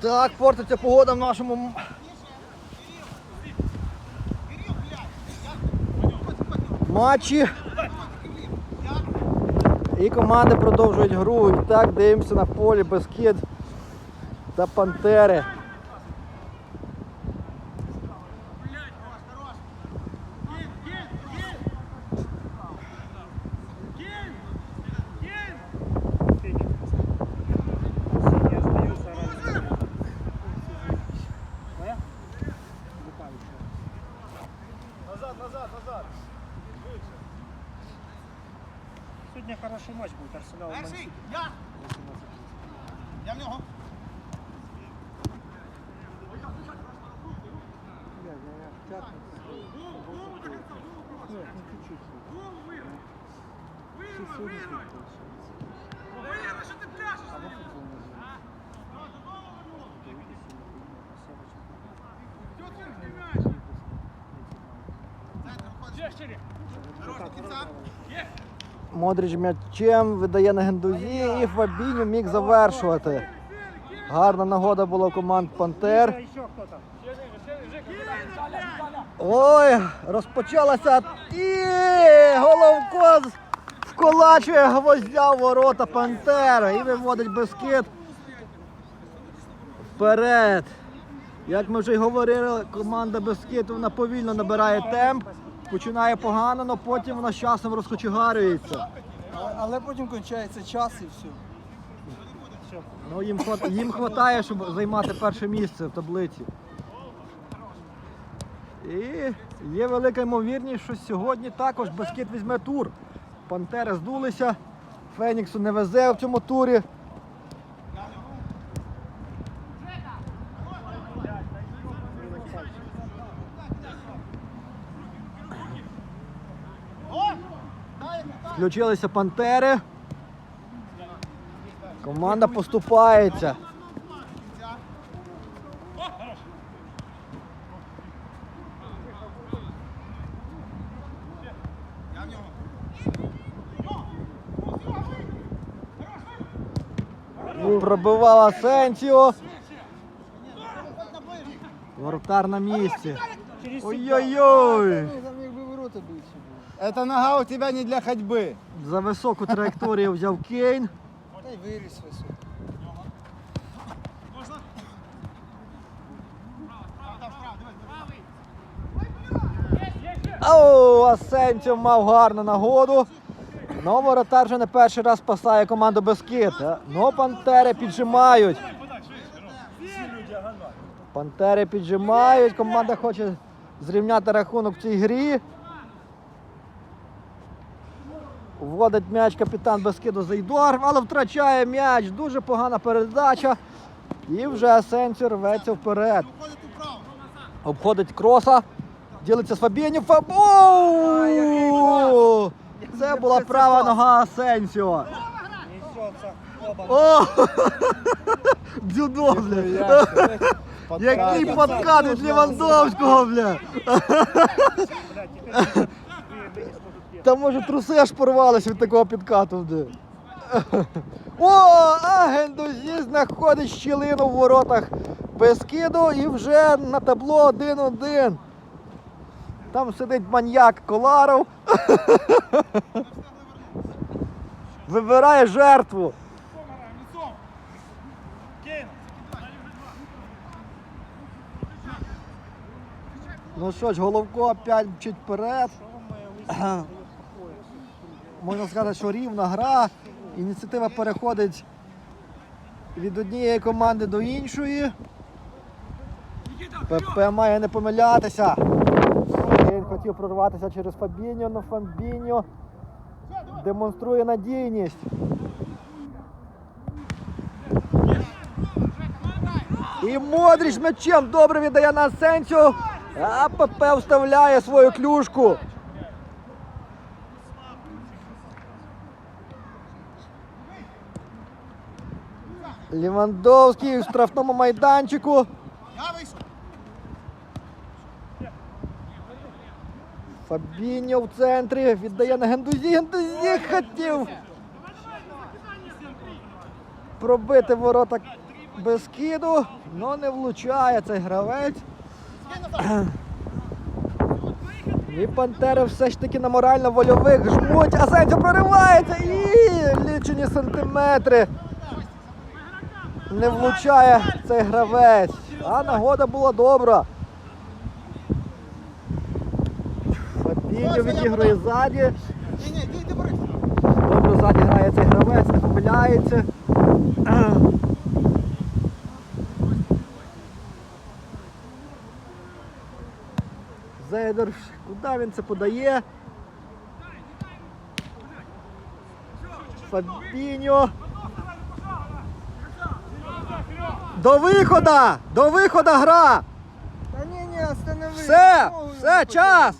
Так, портиться погода в нашому матчі. І команди продовжують гру. І так дивимося на полі Бескід та Пантери. Сьогодні хороший матч був Арсенал. Я! Я в нього. Хорош до кінця. Модріч м'ячем видає на Гендузі і Фабіньо міг завершувати. Гарна нагода була команд Пантер. Ой, розпочалася і головко вколачує гвоздя в ворота Пантера і виводить Бескид вперед. Як ми вже й говорили, команда Бескид вона повільно набирає темп, починає погано, але потім вона з часом розкочегарюється. Але потім кончається час і все. Ну, їм, хват- їм хватає, щоб займати перше місце в таблиці. І є велика ймовірність, що сьогодні також Бескид візьме тур. Пантери здулися, Феніксу не везе в цьому турі. Включилися Пантери. Команда поступається. Пробивав Асенсіо. Воротар на місці. Ой-ой-ой! Ну, там якби ворота бився. Эта нога у тебя не для ходьбы. За високу траєкторію взяв Кейн. Та й виріс високо. Оу, Асенсіо мав гарну нагоду. Ну, воротар вже не перший раз спасає команду Бескид. Ну, пантери піджимають. Пантери піджимають. Команда хоче зрівняти рахунок в цій грі. Вводить м'яч капітан без Бескиду Зайдор, але втрачає м'яч. Дуже погана передача. І вже Асенсіо рветься вперед. Обходить кроса. Ділиться з Фабіні. Фаб... Оу! Це була права нога Асенсіо. О! Дзюдо, бля. Який подкат від Лівандовського, бля. Та може труси аж порвались від такого підкату. О, а Гендузі знаходить щілину в воротах Бескиду і вже на табло 1-1. Там сидить маньяк Коларов. Вибирає жертву. Ну що ж, Головко опять мчить вперед. Можна сказати, що рівна гра. Ініціатива переходить від однієї команди до іншої. ПП має не помилятися. Він хотів прорватися через Фабіньо, але Фабіньо демонструє надійність. І Модріч м'ячем добре віддає на Асенсіо, а ПП вставляє свою клюшку. Лівандовський в штрафному майданчику. Фабіньо в центрі віддає на Гендузі. Гендузі хотів пробити ворота без киду, але не влучає цей гравець. І Пантери все ж таки на морально-вольових жмуть, а Сенця проривається і лічені сантиметри. Не влучає цей гравець. А нагода була добра. Фабіньо відігрує ззаді. Добре ззаді грає цей гравець, не помиляється. Зейдер, куди він це подає? Фабіньо. До виходу! До виходу гра! Та ні, ні, останови. Все! Все, час!